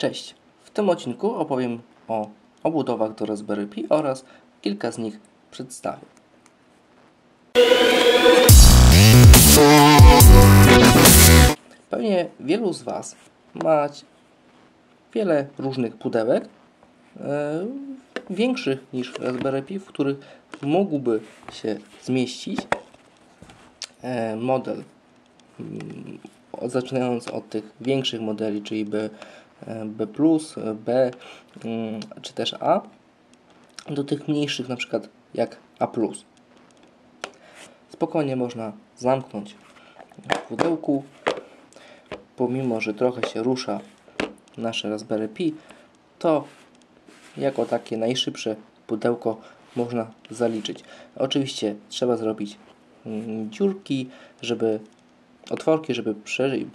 Cześć! W tym odcinku opowiem o obudowach do Raspberry Pi oraz kilka z nich przedstawię. Pewnie wielu z Was ma wiele różnych pudełek, e, większych niż Raspberry Pi, w których mógłby się zmieścić e, model, mm, zaczynając od tych większych modeli, czyli B, e, B+, B mm, czy też A, do tych mniejszych, na przykład jak A+. Spokojnie można zamknąć w pudełku, pomimo, że trochę się rusza nasze Raspberry Pi, to jako takie najszybsze pudełko można zaliczyć. Oczywiście trzeba zrobić mm, dziurki, żeby otworki, żeby,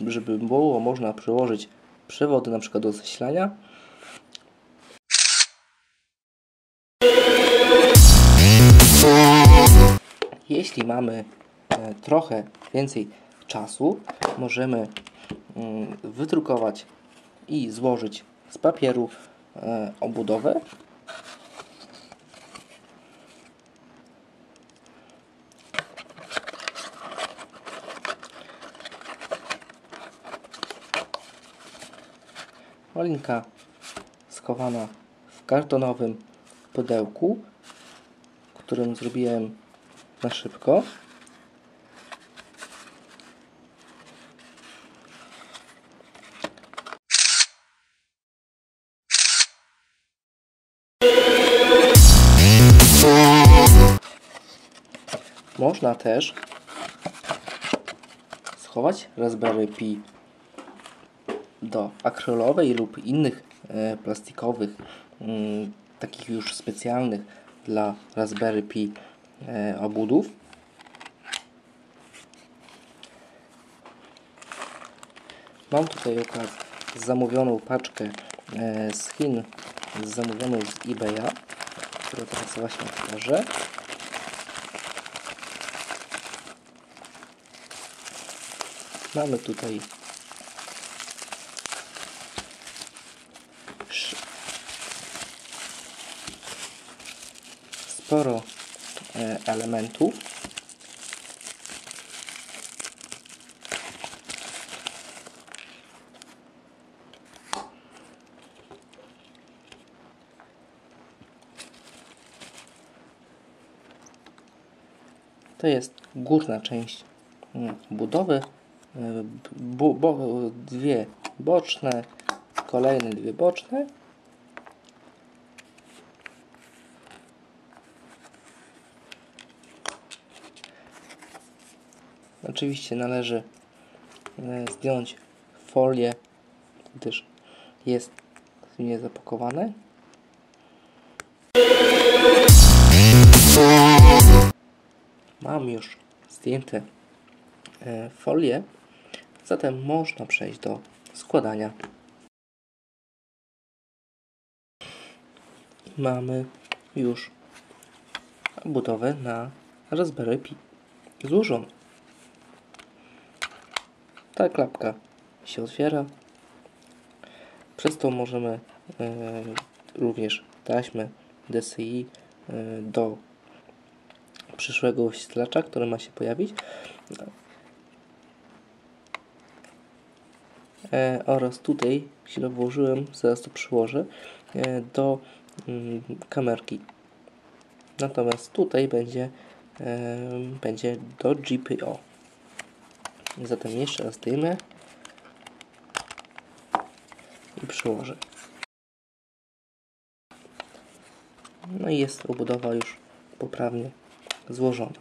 żeby było można przyłożyć przewody na przykład do zasilania. Jeśli mamy e, trochę więcej czasu, możemy mm, wydrukować i złożyć z papieru e, obudowę. Malinka schowana w kartonowym pudełku, którym zrobiłem na szybko. Można też schować Raspberry Pi do akrylowej lub innych e, plastikowych, mm, takich już specjalnych dla Raspberry Pi e, obudów. Mam tutaj okaz zamówioną paczkę e, z Chin, zamówioną z eBaya, którą teraz właśnie otworzę. Mamy tutaj sporo e, elementów. To jest górna część mm, budowy bo, bo, dwie boczne, kolejne dwie boczne. Oczywiście należy e, zdjąć folię, gdyż jest nie zapakowane. Mam już zdjęte e, folię. Zatem można przejść do składania. Mamy już budowę na Raspberry Pi złożoną. Ta klapka się otwiera. Przez to możemy e, również taśmę DCI e, do przyszłego wyświetlacza, który ma się pojawić e, oraz tutaj źle włożyłem, zaraz to przyłożę, e, do mm, kamerki. Natomiast tutaj będzie, e, będzie do GPO. Zatem jeszcze raz zdejmę i przyłożę. No i jest obudowa już poprawnie złożona.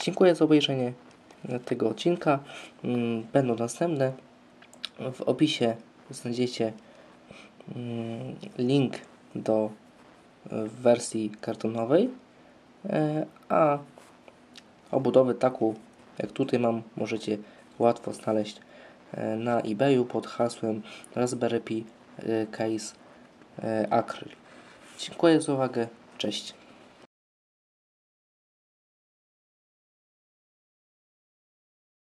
Dziękuję za obejrzenie tego odcinka. Mm, będą następne. W opisie znajdziecie mm, link do wersji kartonowej, e, a obudowy taką jak tutaj mam możecie łatwo znaleźć e, na eBayu pod hasłem Raspberry Pi e, Case Acryl. Dziękuję za uwagę. Cześć.